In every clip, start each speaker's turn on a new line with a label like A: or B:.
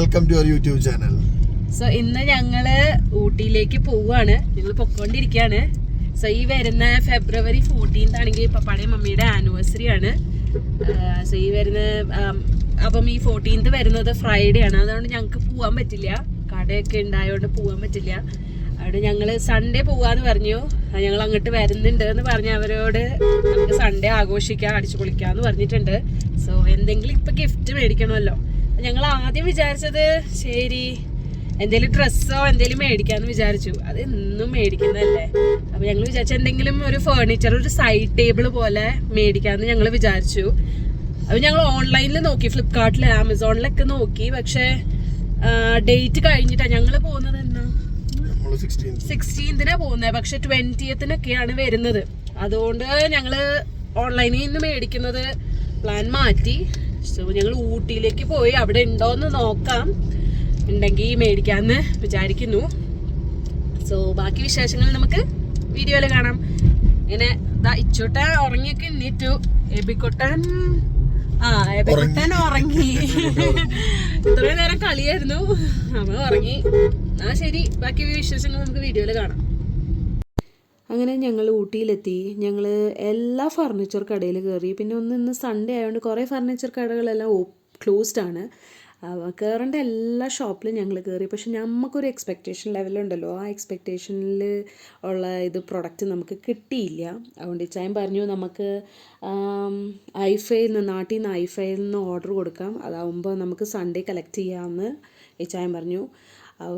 A: Welcome to our YouTube channel
B: so ഇന്ന് ഞങ്ങൾ ഊട്ടിയിലേക്ക് പോവാണ് ഞങ്ങൾ പൊക്കോണ്ടിരിക്കുകയാണ് സോ ഈ വരുന്ന ഫെബ്രുവരി ഫോർട്ടീൻത്ത് ആണെങ്കിൽ പപ്പാടെ മമ്മിയുടെ ആനിവേഴ്സറി ആണ്. സോ ഈ വരുന്ന അപ്പം ഈ ഫോർട്ടീൻത്ത് വരുന്നത് ഫ്രൈഡേ ആണ്. അതുകൊണ്ട് ഞങ്ങൾക്ക് പോകാൻ പറ്റില്ല. കടയൊക്കെ ഉണ്ടായതുകൊണ്ട് പോകാൻ പറ്റില്ല. അവിടെ ഞങ്ങൾ സൺഡേ പോവാന്ന് പറഞ്ഞു. ഞങ്ങൾ അങ്ങോട്ട് വരുന്നുണ്ട് എന്ന് പറഞ്ഞ അവരോട് നമുക്ക് സൺഡേ ആഘോഷിക്കാം അടിച്ചു പൊളിക്കാന്ന് പറഞ്ഞിട്ടുണ്ട്. സോ എന്തെങ്കിലും ഇപ്പൊ ഗിഫ്റ്റ് മേടിക്കണമല്ലോ. ഞങ്ങൾ ആദ്യം വിചാരിച്ചത് ശരി എന്തെങ്കിലും ഡ്രസ്സോ എന്തെങ്കിലും മേടിക്കാന്ന് വിചാരിച്ചു. അത് ഇന്നും മേടിക്കുന്നതല്ലേ. അപ്പൊ ഞങ്ങൾ വിചാരിച്ചു എന്തെങ്കിലും ഒരു ഫേർണിച്ചർ ഒരു സൈഡ് ടേബിൾ പോലെ മേടിക്കാന്ന് ഞങ്ങൾ വിചാരിച്ചു. അപ്പൊ ഞങ്ങൾ ഓൺലൈനിൽ നോക്കി ഫ്ലിപ്കാർട്ടിൽ ആമസോണിലൊക്കെ നോക്കി. പക്ഷേ ഡേറ്റ് കഴിഞ്ഞിട്ടാ ഞങ്ങൾ പോകുന്നത് എന്നാ പോകുന്നത് പക്ഷെ ട്വന്റിയത്തിനൊക്കെയാണ് വരുന്നത്. അതുകൊണ്ട് ഞങ്ങൾ ഓൺലൈനിൽ നിന്ന് മേടിക്കുന്നത് പ്ലാൻ മാറ്റി. സോ ഞങ്ങൾ ഊട്ടിയിലേക്ക് പോയി. അവിടെ ഉണ്ടോന്ന് നോക്കാം. ഉണ്ടെങ്കിൽ മേടിക്കാമെന്ന് വിചാരിക്കുന്നു. സോ ബാക്കി വിശേഷങ്ങൾ നമുക്ക് വീഡിയോയിൽ കാണാം. ഇങ്ങനെ ഇതാ ഇച്ചോട്ട ഉറങ്ങിയൊക്കെ എണ്ണീറ്റു എബിക്കൊട്ടൻ. ആ എബിക്കൊട്ടൻ ഉറങ്ങി. ഇത്രയും നേരം കളിയായിരുന്നു. അവൻ ഉറങ്ങി. ആ ശരി. ബാക്കി വിശേഷങ്ങൾ നമുക്ക് വീഡിയോയിൽ കാണാം. അങ്ങനെ ഞങ്ങൾ ഊട്ടിയിലെത്തി. ഞങ്ങൾ എല്ലാ ഫർണിച്ചർ കടയിൽ കയറി. പിന്നെ ഒന്ന് ഇന്ന് സൺഡേ ആയതുകൊണ്ട് കുറേ ഫർണിച്ചർ കടകളെല്ലാം ക്ലോസ്ഡ് ആണ്. കയറേണ്ട എല്ലാ ഷോപ്പിലും ഞങ്ങൾ കയറി പക്ഷെ നമുക്കൊരു എക്സ്പെക്റ്റേഷൻ ലെവലുണ്ടല്ലോ ആ എക്സ്പെക്റ്റേഷനിൽ ഉള്ള ഇത് പ്രൊഡക്റ്റ് നമുക്ക് കിട്ടിയില്ല. അതുകൊണ്ട് ഇച്ചായം പറഞ്ഞു നമുക്ക് ഐഫൈയിൽ നിന്ന് നാട്ടിൽ നിന്ന് ഐഫൈയിൽ നിന്ന് ഓർഡർ കൊടുക്കാം. അതാവുമ്പോൾ നമുക്ക് സൺഡേ കളക്ട് ചെയ്യാമെന്ന് ഇച്ചായം പറഞ്ഞു.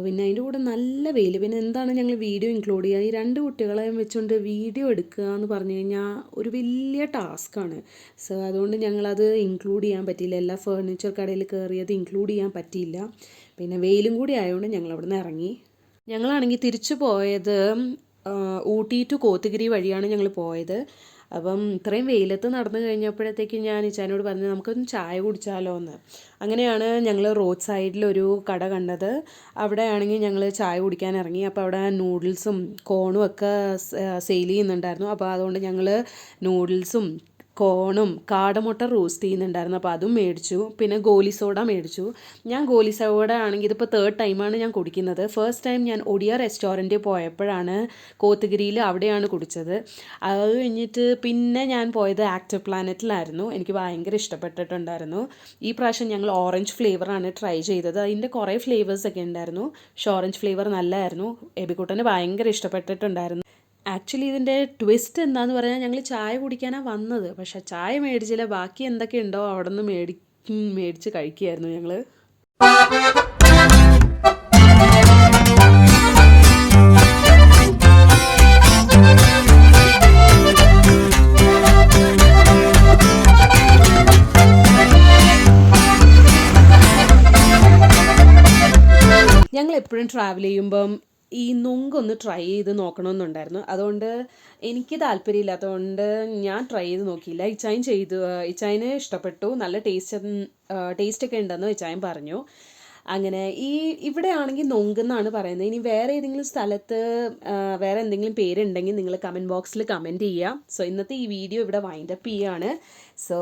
B: പിന്നെ അതിന്റെ കൂടെ നല്ല വെയിൽ പിന്നെ എന്താണ് ഞങ്ങൾ വീഡിയോ ഇൻക്ലൂഡ് ചെയ്യുക? ഈ രണ്ട് കുട്ടികളെ വെച്ചുകൊണ്ട് വീഡിയോ എടുക്കുക എന്ന് പറഞ്ഞു കഴിഞ്ഞാൽ ഒരു വലിയ ടാസ്ക്കാണ് സോ അതുകൊണ്ട് ഞങ്ങളത് ഇൻക്ലൂഡ് ചെയ്യാൻ പറ്റിയില്ല. എല്ലാ ഫേർണിച്ചർ കടയിൽ കയറിയത് ഇൻക്ലൂഡ് ചെയ്യാൻ പറ്റിയില്ല. പിന്നെ വെയിലും കൂടി ആയതുകൊണ്ട് ഞങ്ങൾ അവിടെ നിന്ന് ഇറങ്ങി. ഞങ്ങളാണെങ്കിൽ തിരിച്ചു പോയത് ഊട്ടി ടു കോത്തഗിരി വഴിയാണ് ഞങ്ങൾ പോയത്. അപ്പം ഇത്രയും വെയിലത്ത് നടന്നു കഴിഞ്ഞപ്പോഴത്തേക്ക് ഞാൻ ഇച്ചാനോട് പറഞ്ഞു നമുക്കൊന്ന് ചായ കുടിച്ചാലോ എന്ന് അങ്ങനെയാണ് ഞങ്ങൾ റോഡ് സൈഡിലൊരു കട കണ്ടത്. അവിടെയാണെങ്കിൽ ഞങ്ങൾ ചായ കുടിക്കാൻ ഇറങ്ങി. അപ്പോൾ അവിടെ നൂഡിൽസും കോണും ഒക്കെ സെയിൽ ചെയ്യുന്നുണ്ടായിരുന്നു. അപ്പോൾ അതുകൊണ്ട് ഞങ്ങൾ നൂഡിൽസും കോണും കാടമുട്ട റോസ്റ്റ് ചെയ്യുന്നുണ്ടായിരുന്നു. അപ്പോൾ അതും മേടിച്ചു. പിന്നെ ഗോലി സോഡ മേടിച്ചു. ഞാൻ ഗോലി സോഡ ആണെങ്കിൽ ഇതിപ്പോൾ തേർഡ് ടൈമാണ് ഞാൻ കുടിക്കുന്നത്. ഫസ്റ്റ് ടൈം ഞാൻ ഒഡിയ റെസ്റ്റോറന്റിൽ പോയപ്പോഴാണ് കോത്തഗിരിയിൽ അവിടെയാണ് കുടിച്ചത്. അത് കഴിഞ്ഞിട്ട് പിന്നെ ഞാൻ പോയത് ആക്റ്റീവ് പ്ലാനറ്റിലായിരുന്നു എനിക്ക് ഭയങ്കര ഇഷ്ടപ്പെട്ടിട്ടുണ്ടായിരുന്നു. ഈ പ്രാവശ്യം ഞങ്ങൾ ഓറഞ്ച് ഫ്ലേവറാണ് ട്രൈ ചെയ്തത്. അതിന്റെ കുറേ ഫ്ലേവേഴ്സൊക്കെ ഉണ്ടായിരുന്നു. പക്ഷേ ഓറഞ്ച് ഫ്ലേവർ നല്ലതായിരുന്നു എബിക്കുട്ടന് ഭയങ്കര ഇഷ്ടപ്പെട്ടിട്ടുണ്ടായിരുന്നു. ആക്ച്വലി ഇതിന്റെ ട്വിസ്റ്റ് എന്താന്ന് പറഞ്ഞാൽ ഞങ്ങൾ ചായ കുടിക്കാനാണ് വന്നത്. പക്ഷെ ചായ മേടിച്ചില്ല. ബാക്കി എന്തൊക്കെ ഉണ്ടോ അവിടെ നിന്ന് മേടി മേടിച്ച് കഴിക്കുകയായിരുന്നു ഞങ്ങൾ ഞങ്ങൾ എപ്പോഴും ട്രാവൽ ചെയ്യുമ്പം ഈ നുങ്കൊന്ന് ട്രൈ ചെയ്ത് നോക്കണമെന്നുണ്ടായിരുന്നു. അതുകൊണ്ട് എനിക്ക് താല്പര്യമില്ലാത്തതുകൊണ്ട് ഞാൻ ട്രൈ ചെയ്ത് നോക്കിയില്ല. ഇച്ചായൻ ചെയ്തു ഇച്ചായന് ഇഷ്ടപ്പെട്ടു. നല്ല ടേസ്റ്റ് ഒക്കെ ഉണ്ടെന്ന് ഇച്ചായൻ പറഞ്ഞു. അങ്ങനെ ഈ ഇവിടെ ആണെങ്കിൽ നൊങ്കെന്നാണ് പറയുന്നത്. ഇനി വേറെ ഏതെങ്കിലും സ്ഥലത്ത് വേറെ എന്തെങ്കിലും പേരുണ്ടെങ്കിൽ നിങ്ങൾ കമന്റ് ബോക്സിൽ കമന്റ് ചെയ്യുക സോ ഇന്നത്തെ ഈ വീഡിയോ ഇവിടെ വൈൻഡപ്പ് ചെയ്യുകയാണ് സോ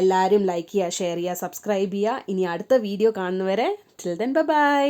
B: എല്ലാവരും ലൈക്ക് ചെയ്യുക ഷെയർ ചെയ്യുക സബ്സ്ക്രൈബ് ചെയ്യുക. ഇനി അടുത്ത വീഡിയോ കാണുന്നവരെ ടിൽ ദെൻ ബൈ